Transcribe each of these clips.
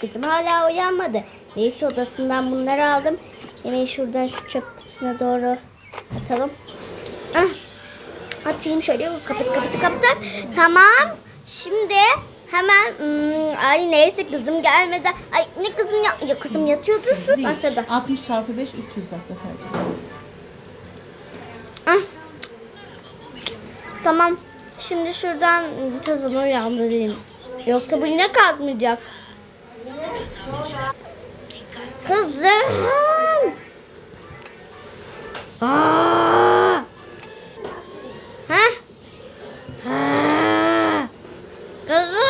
Kızım hala uyanmadı. Neyse odasından bunları aldım. Yemeği şuradan şu çöp kutusuna doğru atalım. Ah, atayım şöyle kapatı kapatı kapatı. Tamam. Şimdi hemen hmm, ay neyse kızım gelmeden ay ne kızım ya, ya kızım yatıyordu su aşağıda. 60 çarpı 5 300 dakika sadece. Ah. Tamam. Şimdi şuradan kızımı uyandırayım. Yoksa bu yine kalkmayacak. Kızım. Aa! Ha? Ha! Kızım.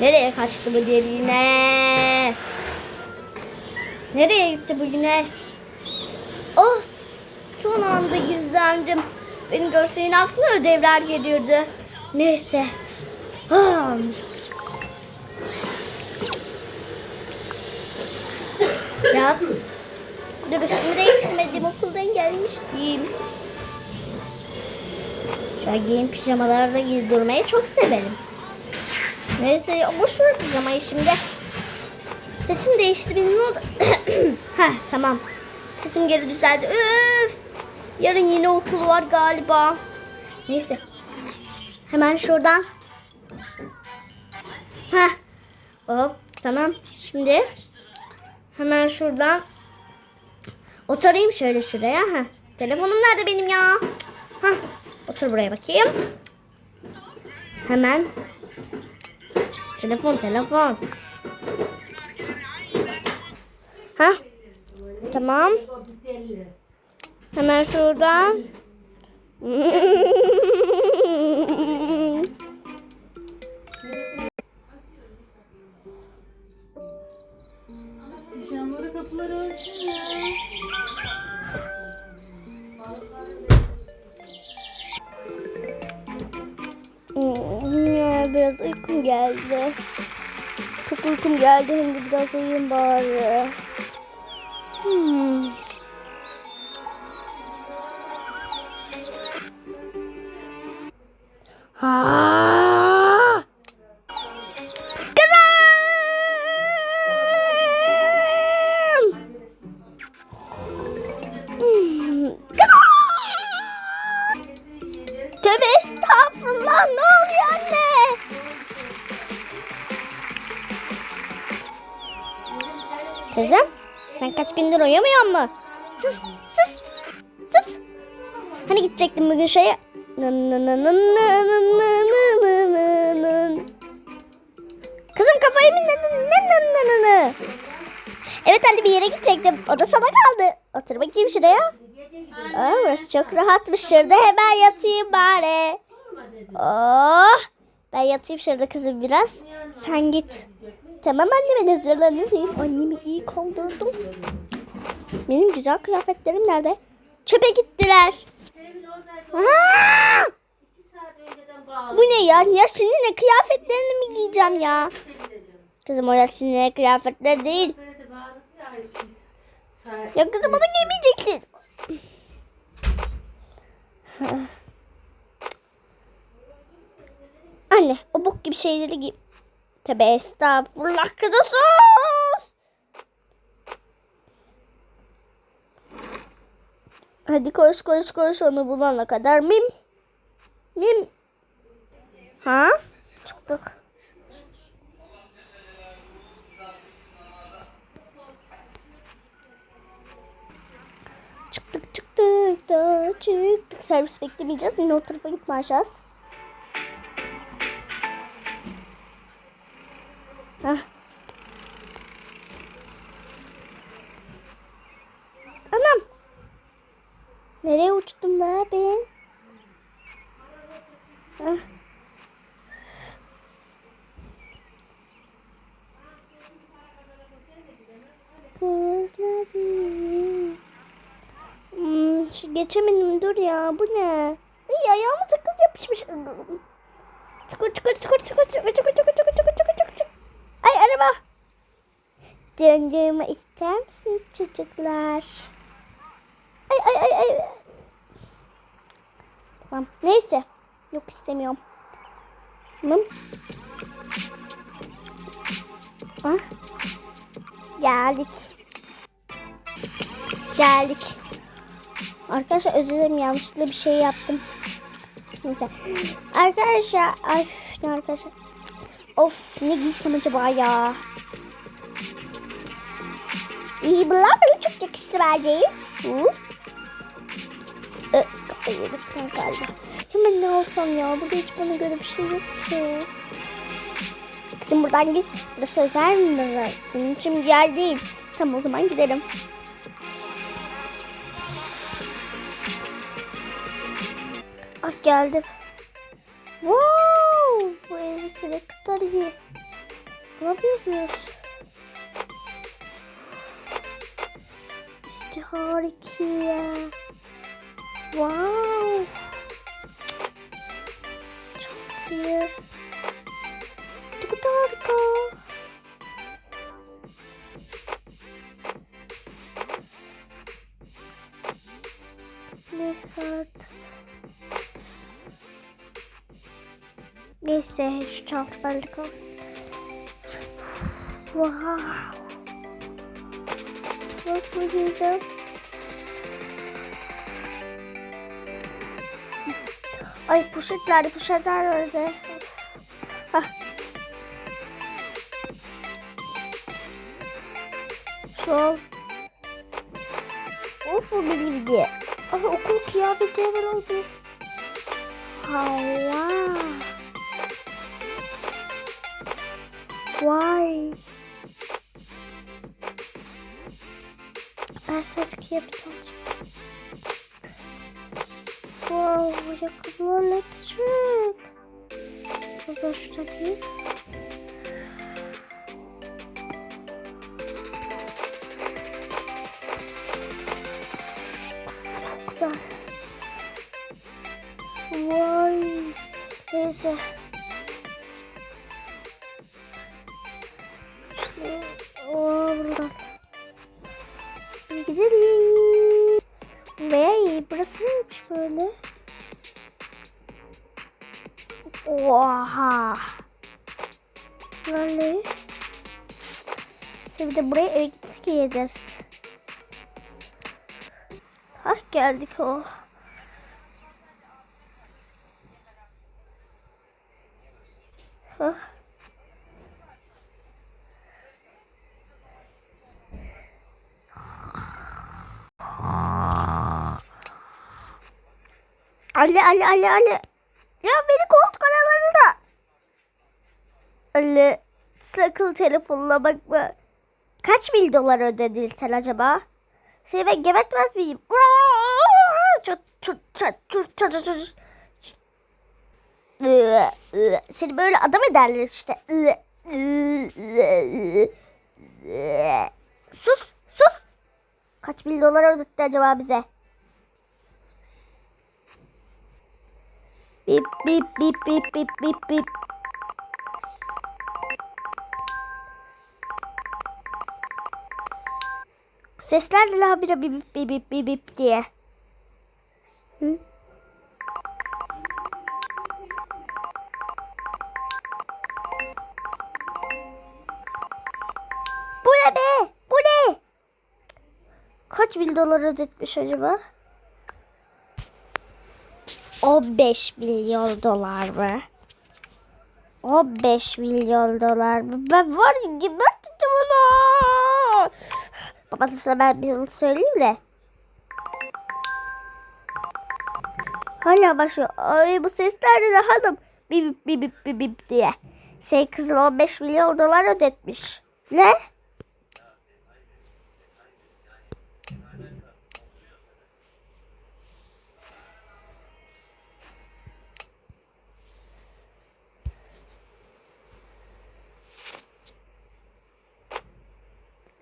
Nereye kaçtı bu yine? Nereye gitti bu yine? Oh! Son anda gizlendim. Beni görsenin aklına ödevler geliyordu. Neyse. Yat. Dur üstümü değiştirmedim. Okuldan gelmiştim. Şöyle giyin pijamalarda giyip durmayı çok severim. Neyse boş ver pijamayı şimdi. Sesim değişti benim oldu? Heh tamam. Sesim geri düzeldi. Üf. Yarın yine okul var galiba. Neyse. Hemen şuradan. Heh. Hop tamam. Şimdi hemen şuradan oturayım şöyle şuraya. Heh. Telefonum nerede benim ya? Heh. Otur buraya bakayım. Hemen. Telefon telefon. Ha? Tamam. Hemen şuradan. biraz uykum geldi. Çok uykum geldi hem de biraz uyuyayım bari. Hmm. Kızım sen kaç gündür uyumuyor mu? Sus sus sus. Hani gidecektim bugün şeye. Kızım kafayı mı? Evet Ali bir yere gidecektim. O da sana kaldı. Otur bakayım şuraya. Aa, burası çok rahatmış. Şurada hemen yatayım bari. Oh, ben yatayım şurada kızım biraz. Sen git. Tamam anne ben hazırlanayım. Annemi iyi kaldırdım. Benim güzel kıyafetlerim nerede? Çöpe gittiler. Bu ne ya? Yaşlı'nın kıyafetlerini mi giyeceğim ya? Kızım o Yaşlı'nın kıyafetler değil. Ya kızım onu giymeyeceksin. Anne o bok gibi şeyleri giy. Tövbe estağfurullah kızı sus. Hadi koş koş koş onu bulana kadar mim. Mim. Ha? Çıktık. Çıktık çıktık da çıktık. Servis beklemeyeceğiz. Yine o tarafa gitme aşağı. Hah. Anam. Nereye uçtum la ben? Hah. Kızlarım. Hmm, geçemedim dur ya bu ne? Ay ayağıma sakız yapışmış. Çukur çukur çukur çukur çukur çukur çukur çukur çukur. Ay araba. Döndürme ister misiniz çocuklar? Ay ay ay ay. Tamam neyse. Yok istemiyorum. Tamam. Ah. Geldik. Geldik. Arkadaşlar özür dilerim yanlışlıkla bir şey yaptım. Neyse. Arkadaşlar. Ay arkadaşlar. Of ne giysem acaba ya. İyi bunlar bana çok yakıştı bence. Hı? Ö, kafayı yedik ne alsam ya? Burada hiç bana göre bir şey yok ki. Kızım buradan git. Burası özel mi burası? Senin için bir değil. Tamam o zaman gidelim. Ah geldim. Wow! Bu elbise ne kadar iyi. Ne yapıyorsunuz? İşte harika ya. Wow! Çok iyi. Ne kadar harika. Neyse şu çantalarlık olsun. Wow. Bu güzel. Ay poşetler, poşetler öyle. Hah. An. Of o bilgi. Ay okul kıyafeti hemen oldu. Allah. Vay. Ben saç kıyafeti alacağım. Wow, ayakkabılar ne şu takayım. Of, Çok güzel. Vay. Neyse. Şimdi de buraya eve gittik yiyeceğiz. Ah geldik o. Hah. Ali Ali Ali Ali. Ya beni koltuk aralarında. Ali sakın telefonuna bakma. Kaç bin dolar ödedin sen acaba? Seni ben gebertmez miyim? Seni böyle adam ederler işte. Sus sus. Kaç bin dolar ödetti acaba bize? Bip bip bip bip bip bip bip. Sesler de la bire bip bip bip bip bip diye. Hı? Bu ne be? Bu ne? Kaç bin dolar ödetmiş acaba? 15 milyon dolar mı? 15 milyon dolar mı? Ben var ya onu. Babasına ben bir onu söyleyeyim de. Hala başlıyor. Ay bu sesler de hanım. Bip bip bip bip bip diye. Şey kızın 15 milyon dolar ödetmiş. Ne?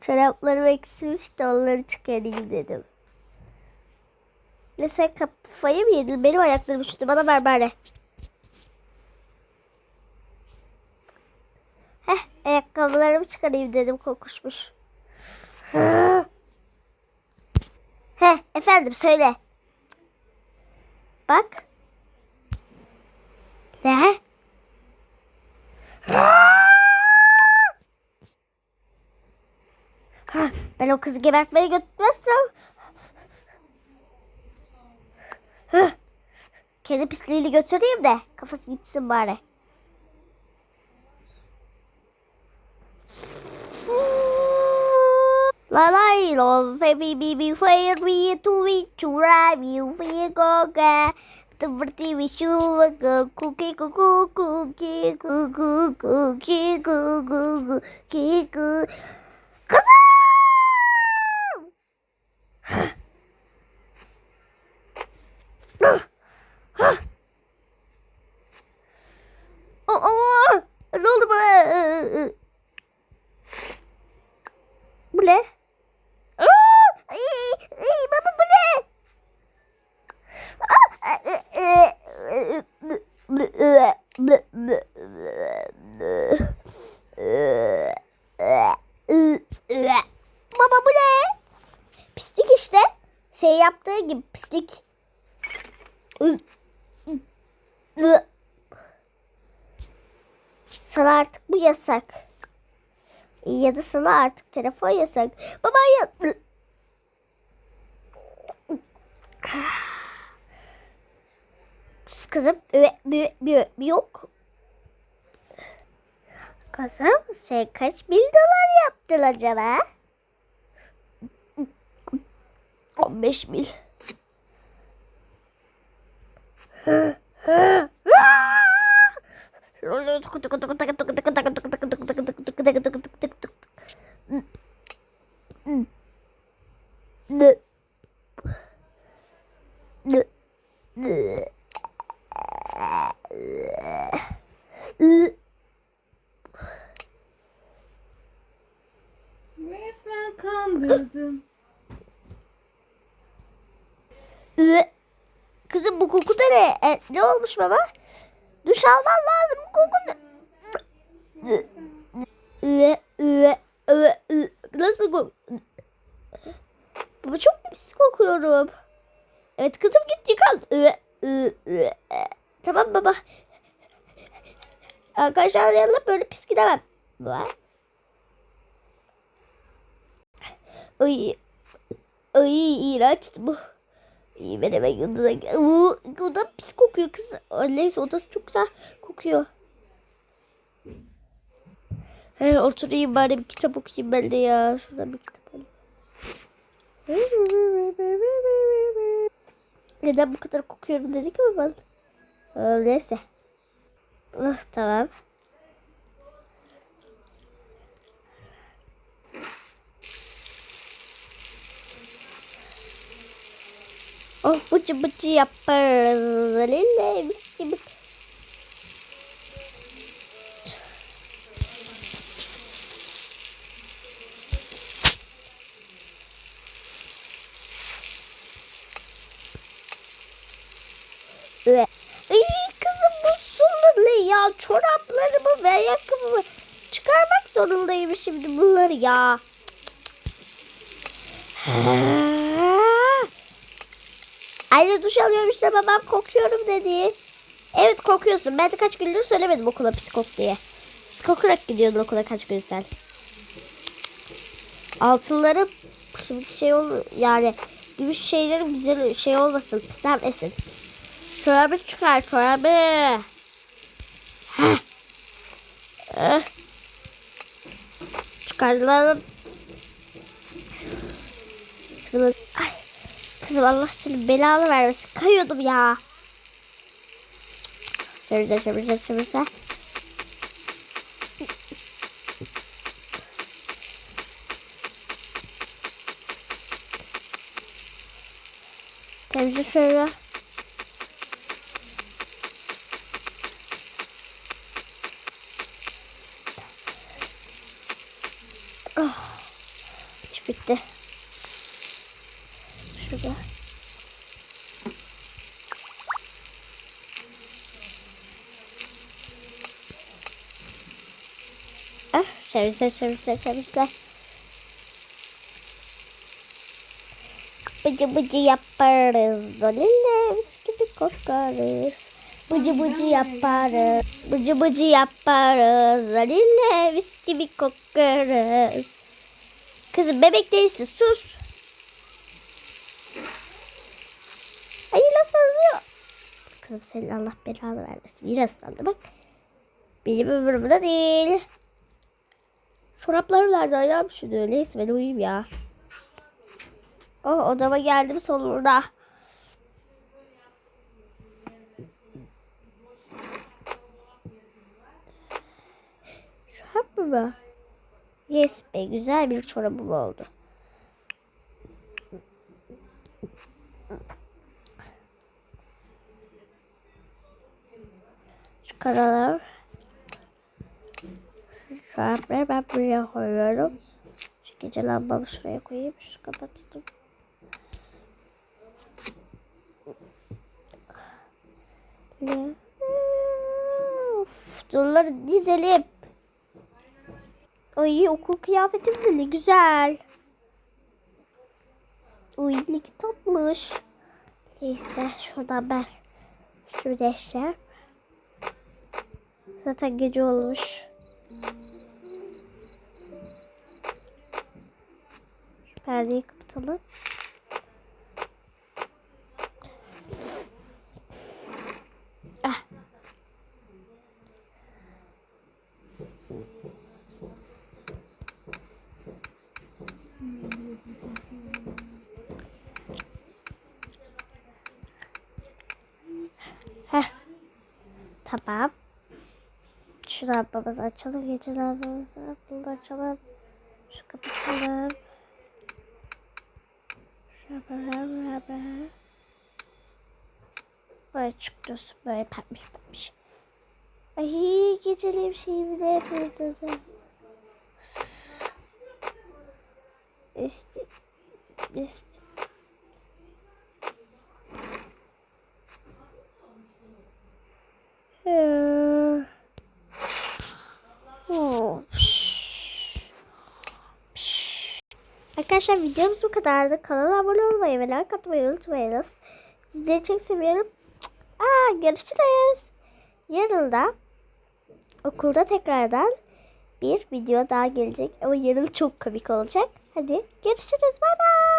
Çoraplarım eksilmiş de onları çıkarayım dedim. Ne sen kafayı mı yedin? Benim ayaklarım üşüdü. Bana ver bari. Heh ayakkabılarımı çıkarayım dedim kokuşmuş. Heh efendim söyle. Bak. Ne? Ben o kızı gebertmeye götürmezsem. Kendi pisliğini götüreyim de kafası gitsin bari. La la lo fe bi bi bi fe ri tu vi chu ra bi fi go ga tu berti vi shu go ku ki ku ku ku ki ku ku ku ki ku ku ku ki ku Kızım! Allah! Ne oldu bana? Bu ne? Aa! Ay, ay, baba bu ne? Baba bu ne? Pislik işte. Şey yaptığı gibi pislik. Sana artık bu yasak. Ya da sana artık telefon yasak. Baba ya... Kızım yok. Kızım sen kaç bin dolar yaptın acaba? 15 mil. Resmen kandırdın. Kızım bu koku da ne? E, ne olmuş baba? Duş alman lazım. Bu koku ne? Nasıl kok? Baba çok pis kokuyorum. Evet kızım git yıkan. Üve. Tamam baba. Arkadaşlar yanına böyle pis gidemem. Ay, ay iğrençti bu. İyi gel. Oo, O da pis kokuyor kız. Neyse odası çok güzel kokuyor. He, oturayım bari bir kitap okuyayım ben de ya. Şurada bir kitap alayım. Neden bu kadar kokuyorum dedik mi ben? Aa, neyse. Ah, tamam. Oh bıcı bıcı yaparız. Lille mis gibi. Ve Ay kızım bu ne ya çoraplarımı ve ayakkabımı çıkarmak zorundayım şimdi bunları ya. Anne duş alıyorum işte babam kokuyorum dedi. Evet kokuyorsun. Ben de kaç gündür söylemedim okula pis kok diye. Pis kokarak gidiyordun okula kaç gün sen. Altınları şimdi şey ol yani gümüş şeylerim güzel şey olmasın pislenmesin. Çorabı çıkar çorabı. Heh. Eh. Çıkardılar. Kızım, ay. Kızım Allah seni belalı vermesin. Kayıyordum ya. Şöyle şöyle şöyle şöyle. Temizle şöyle. Oh, iş bitti. Şurada. Temizle temizle temizle. Bıcı bıcı yaparız. Lille mis gibi kokarız. Bıcı bıcı yaparız. Bıcı bıcı yaparız. Lille mis gibi kokarız. Kızım bebek değilsin sus. Ay nasıl oluyor? Kızım senin Allah belanı vermesin. Yine ıslandı bak. Benim ömrümde değil. Çoraplarım nerede ayağım şunu. Neyse ben uyuyayım ya. Oh odama geldim sonunda. Çorap mı? Yes be güzel bir çorabım oldu. Şu karalar. Çorapları ben buraya koyuyorum. Şu gece lambamı şuraya koyayım. Şu kapattım. Ne? Of, Bunları dizelim. Ay okul kıyafetim de ne güzel. Uy ne tatlış. Neyse şuradan ben şu deşer. Zaten gece olmuş. Perdeyi kapatalım. Ah. Heh. Tamam. Şu lambamızı açalım. Gece lambamızı. Bunu da açalım. Şu kapatalım. Böyle. Çıkıyorsun. Böyle pembiş pembiş. Ay geceliğim şeyi bile yapıyordu. İşte. İşte. Ee, oh, pş, pş. Arkadaşlar videomuz bu kadardı. Kanala abone olmayı ve like atmayı unutmayınız. Sizleri çok seviyorum. Aa, görüşürüz. Yarın da okulda tekrardan bir video daha gelecek. Ama yarın çok komik olacak. Hadi görüşürüz. Bay bay.